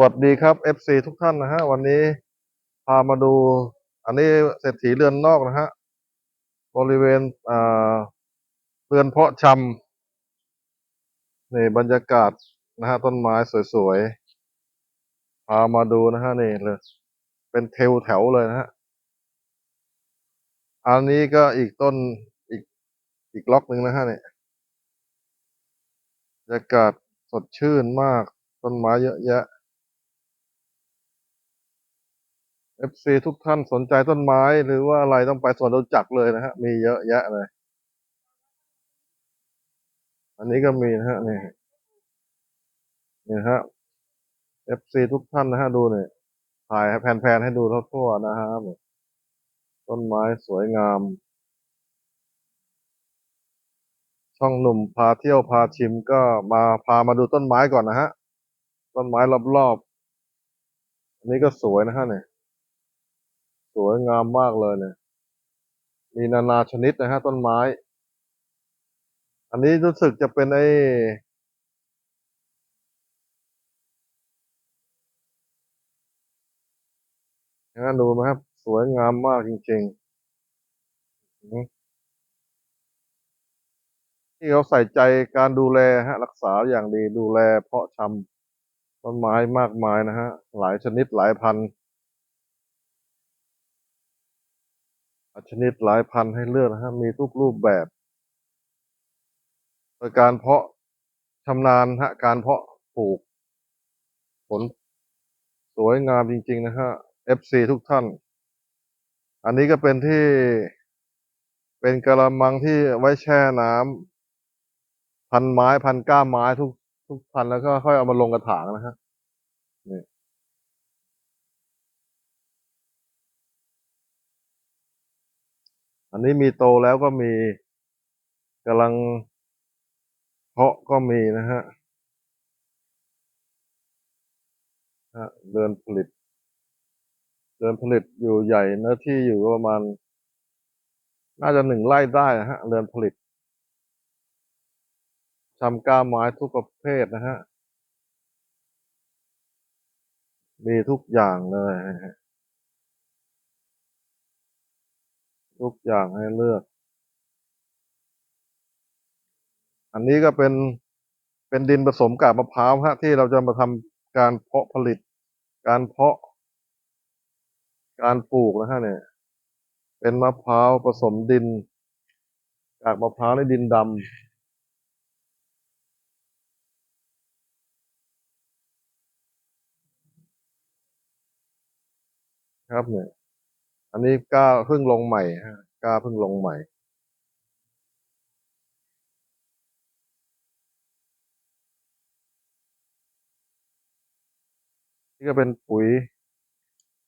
วัสดีครับ FC ทุกท่านนะฮะ วันนี้พามาดู อันนี้เศรษฐีเรือนนอกนะฮะ บริเวณอ่าเรือนเพาะชำนี่บรรยากาศนะฮะ ต้นไม้สวยๆ พามาดูนะฮะ นี่เลย เป็นเทลแถวเลยนะฮะ อันนี้ก็อีกต้นอีกอีกล็อกหนึ่งนะฮะเนี่ยบรรยากาศสดชื่นมากต้นไม้เยอะแยะ FC ทุกท่านสนใจต้นไม้ หรือว่าอะไรต้องไปสวนรจักรเลยนะฮะ มีเยอะแยะเลย อันนี้ก็มีนะฮะนี่นี่นะฮะ FC ทุกท่านนะฮะดูเนี่ยถ่ายแผนๆให้ดูทั่วๆนะฮะต้นไม้สวยงาม ช่องหนุ่มพาเที่ยวพาชิมก็มาพามาดูต้นไม้ก่อนนะฮะ ต้นไม้รอบๆอันนี้ก็สวยนะฮะเนี่ย วยงามมากเลยเนี่ย มีนานาชนิดนะฮะต้นไม้ อันนี้รู้สึกจะเป็นไอ้นะดูไหมครับ สวยงามมากจริงๆที่เขาใส่ใจการดูแลฮะ รักษาอย่างดีดูแลเพาะชำต้นไม้มากมายนะฮะ หลายชนิดหลายพันธุ์ ชนิดหลายพันให้เลือกนะฮะมีทุกรูปแบบโดยการเพาะชำนาญฮะการเพาะปลูก ผลสวยงามจริง ๆ นะฮะ FC ทุกท่าน อันนี้ก็เป็นที่เป็นกระมังที่ไว้แช่น้ำพันไม้พันก้ามไม้ทุกทุกพันแล้วก็ค่อยเอามาลงกระถางนะฮะนี่ นนี้มีโตแล้วก็มีกำลังเพาะก็มีนะฮะเดือนผลิต เดือนผลิตอยู่ใหญ่เนื้อที่อยู่ประมาณ น่าจะหนึ่งไร่ได้นะฮะเรือนผลิตทำก้าไม้ทุกประเภทนะฮะ มีทุกอย่างเลยนะฮะ ทุกอย่างให้เลือก อันนี้ก็เป็นเป็นดินผสมกากมะพร้าวฮะที่เราจะมาทำการเพาะผลิต การเพาะ การปลูกนะฮะเนี่ย เป็นมะพร้าวผสมดินกากมะพร้าวในดินดำครับเนี่ย อันนี้ก้าเพิ่งลงใหม่ฮะกล้าเพิ่งลงใหม่นี่ก็เป็นปุ๋ย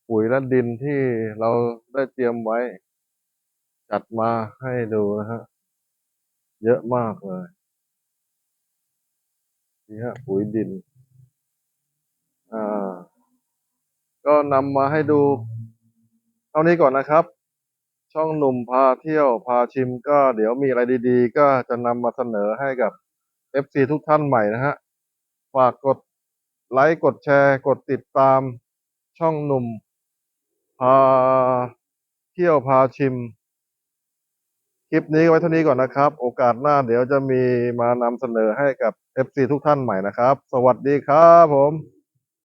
ปุ๋ยและดินที่เราได้เตรียมไว้ จัดมาให้ดูนะฮะ เยอะมากเลย นี่ฮะ ปุ๋ยดิน อ่า ก็นำมาให้ดู เท่านี้ก่อนนะครับ ช่องหนุ่มพาเที่ยวพาชิมก็เดี๋ยวมีอะไรดีๆ ก็จะนำมาเสนอให้กับ FC ทุกท่านใหม่นะฮะ ฝากกดไลค์กดแชร์กดติดตามช่องหนุ่มพาเที่ยวพาชิม คลิปนี้ไว้เท่านี้ก่อนนะครับ โอกาสหน้าเดี๋ยวจะมีมานำเสนอให้กับ FC ทุกท่านใหม่นะครับ สวัสดีครับผม